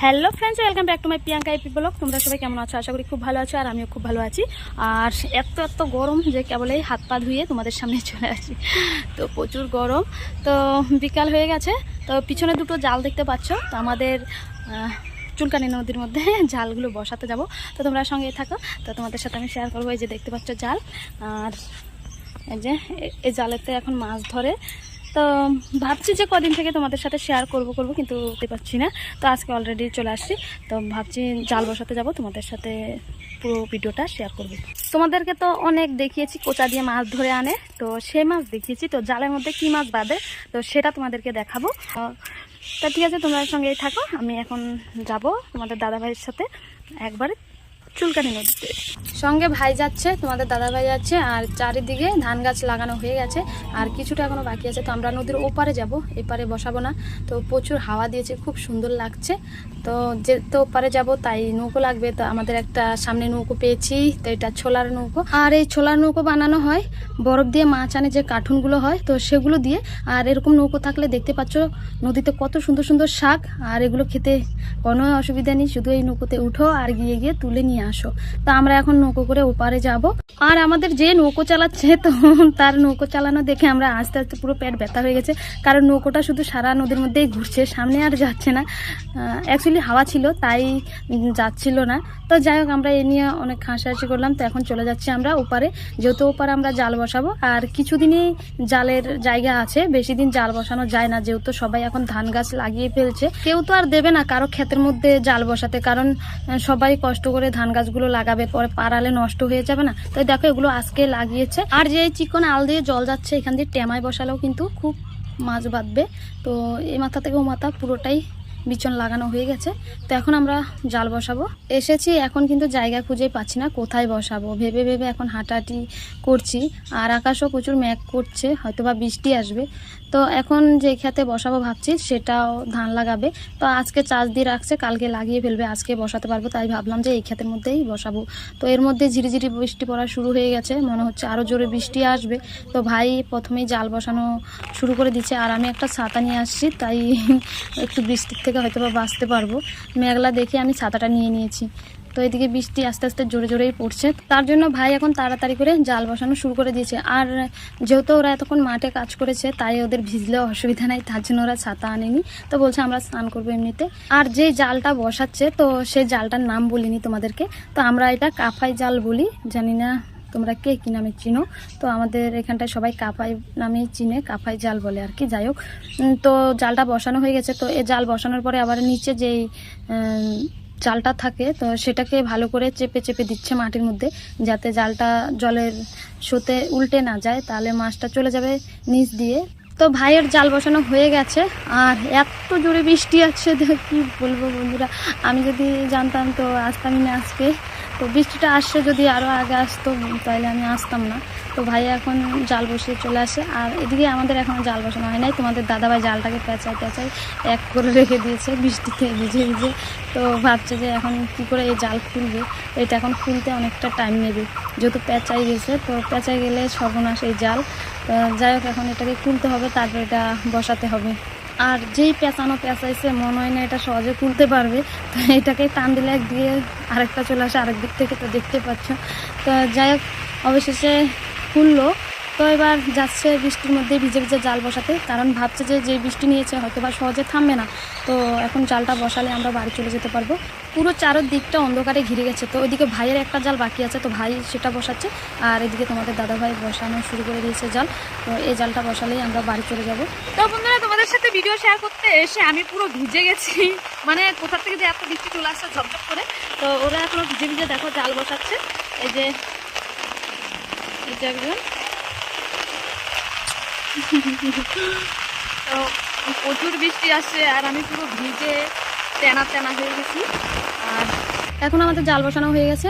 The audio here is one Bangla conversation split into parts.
Hello friends welcome back to my Priyanka AP blog তোমরা সবাই কেমন আছো? আশা করি খুব ভালো আছো আর আমিও খুব ভালো আছি। আর এত এত গরম যে কেবল এই হাত পা ধুয়ে তোমাদের সামনে চলে আসি। তো প্রচুর গরম। তো বিকাল হয়ে গেছে। তো পিছনে দুটো জাল দেখতে পাচ্ছ। তো আমাদের চুলকানি নদীর মধ্যে জালগুলো বসাতে যাব। তো তোমরা সঙ্গে থাকো। তো তোমাদের সাথে আমি শেয়ার করব এই যে দেখতে পাচ্ছ জাল। আর এই যে এই জালেতে এখন মাছ ধরে। তো ভাবছি যে কদিন থেকে তোমাদের সাথে শেয়ার করব করব, কিন্তু করতে পারছি না। তো আজকে অলরেডি চলে আসছি। তো ভাবছি জাল বসাতে যাব, তোমাদের সাথে পুরো ভিডিওটা শেয়ার করব। তোমাদেরকে তো অনেক দেখিয়েছি, কোচা দিয়ে মাছ ধরে আনে। তো সে মাছ দেখিয়েছি। তো জালের মধ্যে কি মাছ বাঁধে, তো সেটা তোমাদেরকে দেখাবো। তা ঠিক আছে তোমাদের সঙ্গেই থাকো। আমি এখন যাব তোমাদের দাদাভাইয়ের সাথে। একবারে চুলকানি নদীতে সঙ্গে ভাই যাচ্ছে, তোমাদের দাদা ভাই যাচ্ছে, আর চারিদিকে ধান গাছ লাগানো হয়ে গেছে, আর কিছুটা এখনও বাকি আছে। তো আমরা নদীর ওপারে যাব, এপারে বসাবো না। তো প্রচুর হাওয়া দিয়েছে, খুব সুন্দর লাগছে। তো যেতে ওপারে যাব, তাই নৌকো লাগবে। তো আমাদের একটা সামনে নৌকো পেয়েছি, তো এটা ছোলার নৌকো। আর এই ছোলার নৌকো বানানো হয়, বরফ দিয়ে মাছ আনে যে কার্টুনগুলো হয়, তো সেগুলো দিয়ে। আর এরকম নৌকো থাকলে দেখতে পাচ্ছ, নদীতে কত সুন্দর সুন্দর শাক, আর এগুলো খেতে কোনো অসুবিধা নেই, শুধু এই নৌকোতে উঠো, আর গিয়ে গিয়ে তুলে নিয়ে আসো। তো আমরা এখন নৌকো করে ওপারে যাব। আর আমাদের যে নৌকো চালাচ্ছে, তো তার নৌকো চালানো দেখে আমরা আস্তে আস্তে পুরো পেট ব্যথা হয়ে গেছে। কারণ নৌকোটা শুধু সারা নদীর মধ্যেই ঘুরছে, সামনে আর যাচ্ছে না। অ্যাকচুয়ালি হাওয়া ছিল, তাই যাচ্ছিল না। তো যাই হোক, আমরা এ নিয়ে অনেক হাসাহাসি করলাম। তো এখন চলে যাচ্ছি আমরা ওপারে। যেহেতু ওপারে আমরা জাল বসাবো, আর কিছুদিনই জালের জায়গা আছে, বেশি দিন জাল বসানো যায় না। যেহেতু সবাই এখন ধান গাছ লাগিয়ে ফেলছে, কেউ তো আর দেবে না কারও ক্ষেতের মধ্যে জাল বসাতে। কারণ সবাই কষ্ট করে ধান গাছগুলো লাগাবে, পরে পারালে নষ্ট হয়ে যাবে না। তো দেখো, এগুলো আজকে লাগিয়েছে। আর যে চিকন আল দিয়ে জল যাচ্ছে, এখান দিয়ে টেমায় বসালেও কিন্তু খুব মাছ বাঁধবে। তো এই মাথা থেকে ও মাথা পুরোটাই বিচন লাগানো হয়ে গেছে। তো এখন আমরা জাল বসাবো। এসেছি, এখন কিন্তু জায়গা খুঁজে পাচ্ছি না, কোথায় বসাবো? ভেবে ভেবে এখন হাঁটাহাঁটি করছি। আর আকাশও প্রচুর ম্যাক করছে হয়তো বা বৃষ্টি আসবে। তো এখন যে খেতে বসাবো ভাবছি, সেটাও ধান লাগাবে। তো আজকে চাষ দিয়ে রাখছে, কালকে লাগিয়ে ফেলবে, আজকে বসাতে পারব। তাই ভাবলাম যে এই ক্ষেতের মধ্যেই বসাবো। তো এর মধ্যে ঝিরিঝিরি বৃষ্টি পড়া শুরু হয়ে গেছে, মনে হচ্ছে আরও জোরে বৃষ্টি আসবে। তো ভাই প্রথমেই জাল বসানো শুরু করে দিচ্ছে। আর আমি একটা ছাতা নিয়ে আসছি, তাই একটু বৃষ্টির থেকে হয়তো বা বাঁচতে পারব। মেঘলা দেখে আমি ছাতাটা নিয়ে নিয়েছি। তো এদিকে বৃষ্টি আস্তে আস্তে জোরে জোরেই পড়ছে। তার জন্য ভাই এখন তাড়াতাড়ি করে জাল বসানো শুরু করে দিয়েছে। আর যেহেতু ওরা এতক্ষণ মাঠে কাজ করেছে, তাই ওদের ভিজলেও অসুবিধা নাই, তার জন্য ওরা ছাতা আনেনি। তো বলছে আমরা স্নান করব এমনিতে। আর যে জালটা বসাচ্ছে, তো সেই জালটার নাম বলিনি তোমাদেরকে। তো আমরা এটা কাফাই জাল বলি, জানি না তোমরা কে কী নামে চিনো? তো আমাদের এখানটায় সবাই কাপাই নামেই চিনে কাপাই জাল বলে আর কি, যাই হোক। তো জালটা বসানো হয়ে গেছে, তো এই জাল বসানোর পরে আবার নিচে যেই জালটা থাকে, তো সেটাকে ভালো করে চেপে চেপে দিচ্ছে মাটির মধ্যে, যাতে জালটা জলের স্রোতে উল্টে না যায়, তাহলে মাছটা চলে যাবে নিচ দিয়ে। তো ভাইয়ের জাল বসানো হয়ে গেছে, আর এত জোরে বৃষ্টি আছে কি বলব বন্ধুরা? আমি যদি জানতাম তো আসতামই না আজকে তো বৃষ্টিটা আসছে যদি আরও আগে আসতো, তাহলে আমি আসতাম না। তো ভাই এখন জাল বসিয়ে চলে আসে। আর এদিকে আমাদের এখনও জাল বসানো হয় নাই। তোমাদের দাদাভাই জালটাকে পেঁচায় পেঁচায় এক করে রেখে দিয়েছে বৃষ্টিতে ভিজে ভিজে। তো ভাবছে যে এখন কি করে এই জাল খুলবে। এটা এখন খুলতে অনেকটা টাইম নেবে। যেহেতু পেঁচাই গেছে, তো পেঁচাই গেলে সর্বনাশ এই জাল। যাই হোক, এখন এটাকে খুলতে হবে, তারপর এটা বসাতে হবে। আর যেই পেঁচানো পেঁচাইছে, মনে হয় না এটা সহজে খুলতে পারবে। তো এটাকে টান দিলে এক দিয়ে আরেকটা চলে আসে, আরেক দিক থেকে তো দেখতে পাচ্ছ। তো যাই হোক, অবশেষে খুললো। তো এবার যাচ্ছে বৃষ্টির মধ্যে ভিজে ভিজে জাল বসাতে, কারণ ভাবছে যে যে বৃষ্টি নিয়েছে হয়তো বা সহজে থামবে না। তো এখন জালটা বসালে আমরা বাড়ি চলে যেতে পারব। পুরো চারোর দিকটা অন্ধকারে ঘিরে গেছে। তো ওইদিকে ভাইয়ের একটা জাল বাকি আছে, তো ভাই সেটা বসাচ্ছে। আর এদিকে তোমাদের দাদা ভাই বসানো শুরু করে দিয়েছে জাল। তো এই জালটা বসালেই আমরা বাড়ি চলে যাব। তো বন্ধুরা, তোমাদের সাথে ভিডিও শেয়ার করতে এসে আমি পুরো ভিজে গেছি। মানে কোথা থেকে যে এত বৃষ্টি চলে আসছে ঝপঝপ করে। তো ওরা এখনও ভিজে ভিজে দেখো জাল বসাচ্ছে। এই যে এই যে একজন। তো প্রচুর বৃষ্টি আসছে আর আমি পুরো ভিজে তেনা তেনা হয়ে গেছি। আর এখন আমাদের জাল বসানো হয়ে গেছে,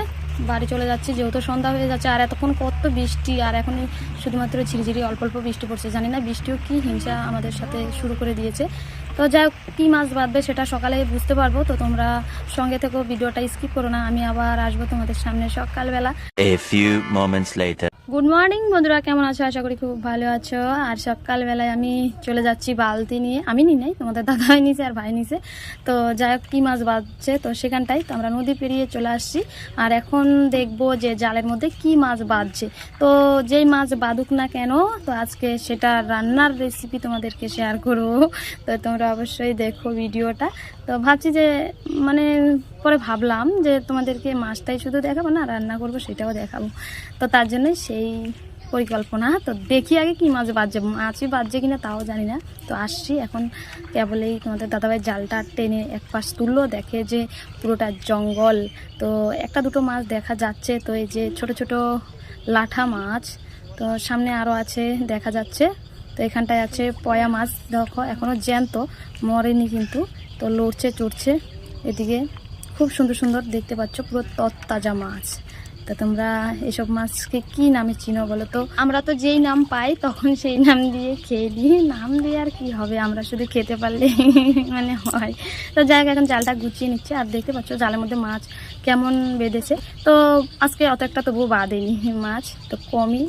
বাড়ি চলে যাচ্ছে, যেহেতু সন্ধ্যা হয়ে যাচ্ছে, আর এতক্ষণ কত বৃষ্টি আর এখন শুধুমাত্র ঝিরিঝিরি অল্প অল্প বৃষ্টি পড়ছে। জানি না বৃষ্টিও কি হিংসা আমাদের সাথে শুরু করে দিয়েছে। তো যাই হোক কী মাছ বাঁধবে সেটা সকালে বুঝতে পারব। তো তোমরা সঙ্গে থেকেও ভিডিওটা স্কিপ করো না। আমি আবার আসব তোমাদের সামনে সকালবেলা. গুড মর্নিং বন্ধুরা। কেমন আছো? আশা করি খুব ভালো আছো। আর সকালবেলায় আমি চলে যাচ্ছি বালতি নিয়ে। আমি নি নাই তোমাদের দাদা ভাই নিছে আর ভাই নিছে। তো যাই হোক কী মাছ বাঁধছে? তো সেখানটাই। তো আমরা নদী পেরিয়ে চলে আসছি। আর এখন দেখব যে জালের মধ্যে কি মাছ বাঁধছে। তো যেই মাছ বাঁধুক না কেন, তো আজকে সেটা রান্নার রেসিপি তোমাদেরকে শেয়ার করব। তো তোমরা অবশ্যই দেখো ভিডিওটা। তো ভাবছি যে মানে পরে ভাবলাম যে তোমাদেরকে মাছটাই শুধু দেখাবো না, রান্না করব সেটাও দেখাবো। তো তার জন্য সেই পরিকল্পনা। তো দেখি আগে কি মাছ বাজছে মাছই বাজছে কিনা তাও জানি না। তো আসছি এখন কেবলেই তোমাদের দাদাভাই জালটা টেনে এক পাশ তুললো, দেখে যে পুরোটা জঙ্গল। তো একটা দুটো মাছ দেখা যাচ্ছে। তো এই যে ছোট ছোট লাঠা মাছ। তো সামনে আরও আছে, দেখা যাচ্ছে। তো এখানটায় আছে পয়া মাছ। দেখো এখনও জ্যান্ত, মরেনি কিন্তু। তো লড়ছে, চড়ছে। এদিকে খুব সুন্দর সুন্দর দেখতে পাচ্ছ, পুরো তত্তাজা মাছ। তা তোমরা এসব মাছকে কি নামে চিনো বলো তো? আমরা তো যেই নাম পাই তখন সেই নাম দিয়ে খেয়ে দিই নাম দিয়ে আর কি হবে? আমরা শুধু খেতে পারলে মানে হয়। তো যাই এখন জালটা গুছিয়ে নিচ্ছে। আর দেখতে পাচ্ছ জালের মধ্যে মাছ কেমন বেঁধেছে। তো আজকে অত একটা তবুও বাঁধেনি মাছ, তো কমই।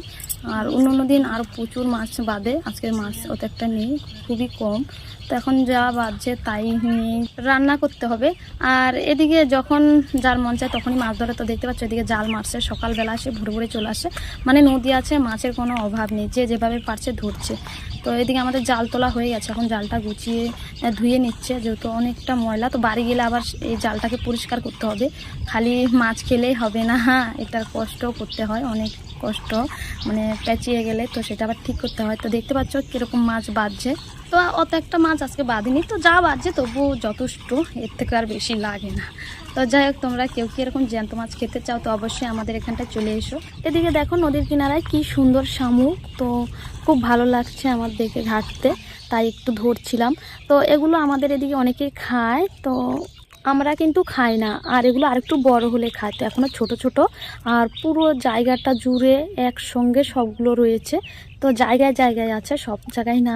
আর অন্য অন্য দিন আরও প্রচুর মাছ বাঁধে আজকের মাছ অত একটা নেই, খুবই কম। তো এখন যা বাজছে তাই নিয়ে রান্না করতে হবে। আর এদিকে যখন যার মন চায় তখনই মাছ ধরে। তো দেখতে পাচ্ছ এদিকে জাল মারছে, সকালবেলা আসে ভোরে ভোরে চলে আসে। মানে নদী আছে, মাছের কোনো অভাব নেই, যে যেভাবে পারছে ধরছে। তো এদিকে আমাদের জাল তোলা হয়ে গেছে, এখন জালটা গুছিয়ে ধুয়ে নিচ্ছে, যেহেতু অনেকটা ময়লা। তো বাড়ি গেলে আবার এই জালটাকে পরিষ্কার করতে হবে। খালি মাছ খেলেই হবে না হ্যাঁ এটার কষ্ট করতে হয় অনেক। কষ্ট মানে পেঁচিয়ে গেলে তো সেটা আবার ঠিক করতে হয়। তো দেখতে পাচ্ছ কীরকম মাছ বাজছে। তো অত একটা মাছ আজকে বাঁধিনি তো যা বাজছে তবু যথেষ্ট, এর থেকে আর বেশি লাগে না। তো যাই হোক, তোমরা কেউ কি এরকম জ্যান্ত মাছ খেতে চাও তো অবশ্যই আমাদের এখানটায় চলে এসো। এদিকে দেখো নদীর কিনারায় কি সুন্দর শামুক। তো খুব ভালো লাগছে আমার দেখে ঘাটতে, তাই একটু ধরছিলাম। তো এগুলো আমাদের এদিকে অনেকেই খায়। তো আমরা কিন্তু খাই না। আর এগুলো আরেকটু বড় হলে খাই তো এখনও ছোট ছোট। আর পুরো জায়গাটা জুড়ে একসঙ্গে সবগুলো রয়েছে। তো জায়গায় জায়গায় আছে, সব জায়গায় না।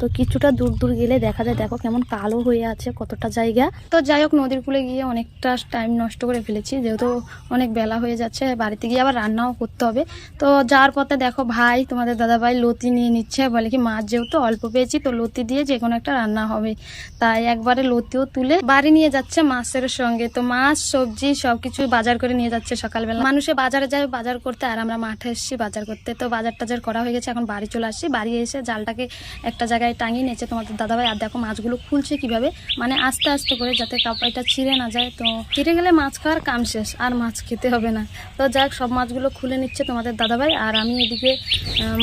তো কিছুটা দূর দূর গেলে দেখা যায়, দেখো কেমন কালো হয়ে আছে কতটা জায়গা। তো যাই হোক, নদীর কূলে গিয়ে অনেকটা টাইম নষ্ট করে ফেলেছি, যেহেতু অনেক বেলা হয়ে যাচ্ছে, বাড়িতে গিয়ে আবার রান্নাও করতে হবে। তো যাওয়ার পথে দেখো ভাই, তোমাদের দাদা ভাই লতি নিয়ে নিচ্ছে, বলে কি মাছ যেহেতু অল্প পেয়েছি, তো লতি দিয়ে যে কোনো একটা রান্না হবে। তাই একবারে লতিও তুলে বাড়ি নিয়ে যাচ্ছে মাছের সঙ্গে। তো মাছ, সবজি সব সবকিছু বাজার করে নিয়ে যাচ্ছে সকালবেলা। মানুষে বাজারে যায়, বাজার করতে আর আমরা মাঠে এসেছি বাজার করতে। তো বাজার টাজার করা হয়ে গেছে, এখন বাড়ি চলে আসছি। বাড়ি এসে জালটাকে একটা জায়গায় টাঙিয়ে নিয়েছে। তোমাদের দাদাভাই, আর দেখো মাছগুলো খুলছে কীভাবে। মানে আস্তে আস্তে করে যাতে কাপাইটা ছিঁড়ে না যায়। তো ছিঁড়ে গেলে মাছ খাওয়ার কাম শেষ, আর মাছ খেতে হবে না। তো যাক, সব মাছগুলো খুলে নিচ্ছে তোমাদের দাদাভাই। আর আমি এদিকে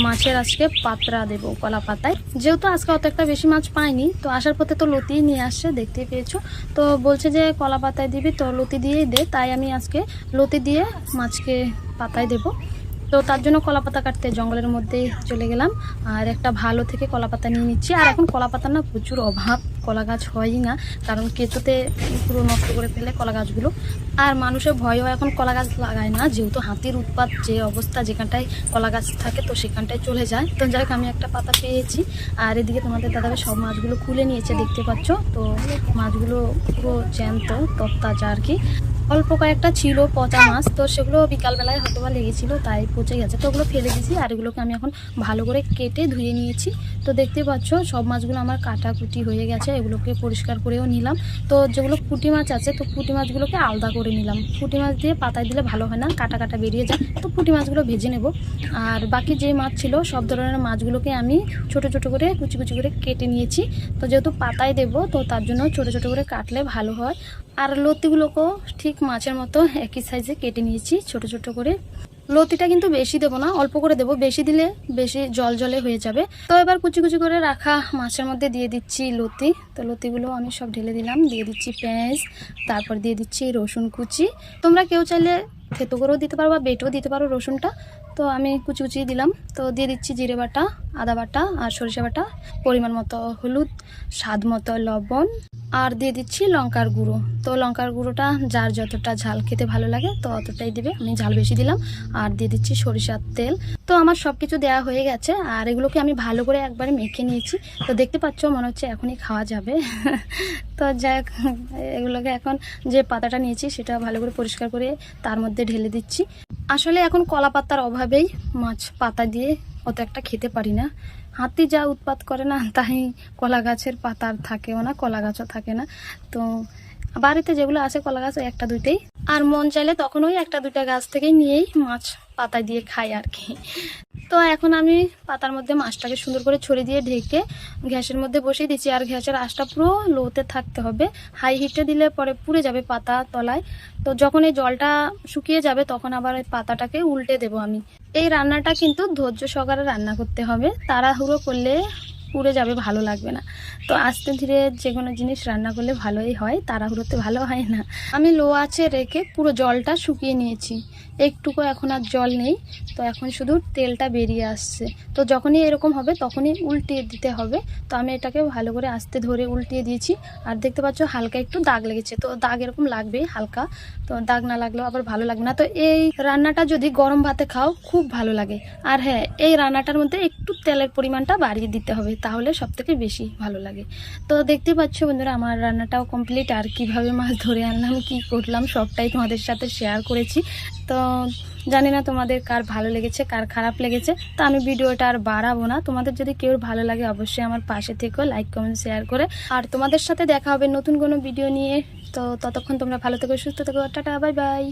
মাছের আজকে পাতরা দেবো, কলা পাতায়। যেহেতু আজকে অত একটা বেশি মাছ পাইনি, তো আসার পথে তো লতি নিয়ে আসছে দেখতেই পেয়েছ। তো বলছে যে কলা পাতায় দিবি, তো লতি দিয়েই দে। তাই আমি আজকে লতি দিয়ে মাছকে পাতায় দেবো। তো তার জন্য কলা পাতা কাটতে জঙ্গলের মধ্যে চলে গেলাম। আর একটা ভালো থেকে কলা পাতা নিয়ে নিচ্ছি। আর এখন কলা পাতার না প্রচুর অভাব কলা গাছ হয়ই না। কারণ কেঁচোতে পুরো নষ্ট করে ফেলে কলা গাছগুলো আর মানুষের ভয়ও এখন কলা গাছ লাগায় না। যেহেতু হাতির উৎপাত, যে অবস্থা যেখানটায় কলা গাছ থাকে তো সেখানটায় চলে যায়। তো যাই আমি একটা পাতা পেয়েছি। আর এদিকে তোমাদের দাদাভাই সব মাছগুলো খুলে নিয়েছে, দেখতে পাচ্ছ? তো মাছগুলো পুরো জ্যান্ত তত্তাজা আর কি। অল্প কয়েকটা ছিল পচা মাছ তো সেগুলো বিকালবেলায় হয়তো বা লেগেছিল তাই পচে গেছে। তো ওগুলো ফেলে দিয়েছি আর এগুলোকে আমি এখন ভালো করে কেটে ধুয়ে নিয়েছি। তো দেখতে পাচ্ছ সব মাছগুলো আমার কাটাকুটি হয়ে গেছে এগুলোকে পরিষ্কার করেও নিলাম। তো যেগুলো পুঁটি মাছ আছে তো পুঁটি মাছগুলোকে আলাদা করে নিলাম। পুঁটি মাছ দিয়ে পাতায় দিলে ভালো হয় না কাটা কাটা বেরিয়ে যায় তো পুঁটি মাছগুলো ভেজে নেব। আর বাকি যে মাছ ছিল সব ধরনের মাছগুলোকে আমি ছোট ছোট করে কুচি কুচি করে কেটে নিয়েছি। তো যেহেতু পাতায় দেবো তো তার জন্য ছোট ছোট করে কাটলে ভালো হয়। আর লতিগুলোকেও ঠিক মাছের মতো একই সাইজে কেটে নিয়েছি, ছোট ছোট করে। লতিটা কিন্তু বেশি দেবো না, অল্প করে দেবো। বেশি দিলে বেশি জল জলে হয়ে যাবে। তো এবার কুচি কুচি করে রাখা মাছের মধ্যে দিয়ে দিচ্ছি লতি। তো লতিগুলো আমি সব ঢেলে দিলাম। দিয়ে দিচ্ছি পেঁয়াজ, তারপর দিয়ে দিচ্ছি রসুন কুচি। তোমরা কেউ চাইলে থেতো করেও দিতে পারো বা বেটেও দিতে পারো রসুনটা। তো আমি কুচি কুচি দিলাম। তো দিয়ে দিচ্ছি জিরে বাটা, আদা বাটা আর সরিষা বাটা। পরিমাণ মতো হলুদ, স্বাদ মতো লবণ। আর দিয়ে দিচ্ছি লঙ্কার গুঁড়ো। তো লঙ্কার গুঁড়োটা যার যতটা ঝাল খেতে ভালো লাগে তো অতটাই দিবে। আমি ঝাল বেশি দিলাম। আর দিয়ে দিচ্ছি সরিষার তেল। তো আমার সব কিছু দেওয়া হয়ে গেছে। আর এগুলোকে আমি ভালো করে একবারে মেখে নিয়েছি। তো দেখতে পাচ্ছ মনে হচ্ছে এখনই খাওয়া যাবে। তো যাই এগুলোকে এখন যে পাতাটা নিয়েছি সেটা ভালো করে পরিষ্কার করে তার মধ্যে ঢেলে দিচ্ছি। আসলে এখন কলা পাতার অভাবেই মাছ পাতা দিয়ে অত একটা খেতে পারি না। হাতি যা উৎপাত করে না, তাই কলা গাছের পাতার থাকেও না, কলা গাছও থাকে না। তো বাড়িতে যেগুলো আছে কলা গাছ, ওই একটা দুইটাই। আর মন চাইলে তখন ওই একটা দুইটা গাছ থেকেই নিয়েই মাছ পাতা দিয়ে খাই আর কি। তো এখন আমি পাতার মধ্যে মাছটাকে সুন্দর করে ছড়িয়ে দিয়ে ঢেকে গ্যাসের মধ্যে বসিয়ে দিচ্ছি। আর গ্যাসের আঁচটা পুরো লোতে থাকতে হবে। হাই হিটে দিলে পরে পুড়ে যাবে পাতা তলায়। তো যখন এই জলটা শুকিয়ে যাবে, তখন আবার ওই পাতাটাকে উল্টে দেবো আমি। এই রান্নাটা কিন্তু ধৈর্য সহকারে রান্না করতে হবে। তাড়াহুড়ো করলে পুড়ে যাবে, ভালো লাগবে না। তো আস্তে ধীরে যে কোনো জিনিস রান্না করলে ভালোই হয়, তাড়াহুড়োতে ভালো হয় না। আমি লো আছে রেখে পুরো জলটা শুকিয়ে নিয়েছি। একটুকু এখন আর জল নেই, তো এখন শুধু তেলটা বেরিয়ে আসছে। তো যখনই এরকম হবে, তখনই উল্টিয়ে দিতে হবে। তো আমি এটাকে ভালো করে আস্তে ধরে উল্টিয়ে দিয়েছি। আর দেখতে পাচ্ছ, হালকা একটু দাগ লেগেছে। তো দাগ এরকম লাগবেই হালকা। তো দাগ না লাগলেও আবার ভালো লাগবে না। তো এই রান্নাটা যদি গরম ভাতে খাও, খুব ভালো লাগে। আর হ্যাঁ এই রান্নাটার মধ্যে একটু তেলের পরিমাণটা বাড়িয়ে দিতে হবে, তাহলে সব থেকে বেশি ভালো লাগে। তো দেখতে পাচ্ছ বন্ধুরা, আমার রান্নাটাও কমপ্লিট আর কীভাবে মাছ ধরে আনলাম, কি করলাম, সবটাই তোমাদের সাথে শেয়ার করেছি। তো জানি না তোমাদের কার ভালো লেগেছে, কার খারাপ লেগেছে। তো আমি ভিডিওটা আর বাড়াবো না। তোমাদের যদি কেউ ভালো লাগে, অবশ্যই আমার পাশে থেকো লাইক কমেন্ট শেয়ার করে। আর তোমাদের সাথে দেখা হবে নতুন কোনো ভিডিও নিয়ে। তো ততক্ষণ তোমরা ভালো থেকো সুস্থ থেকো টাটা বাই বাই।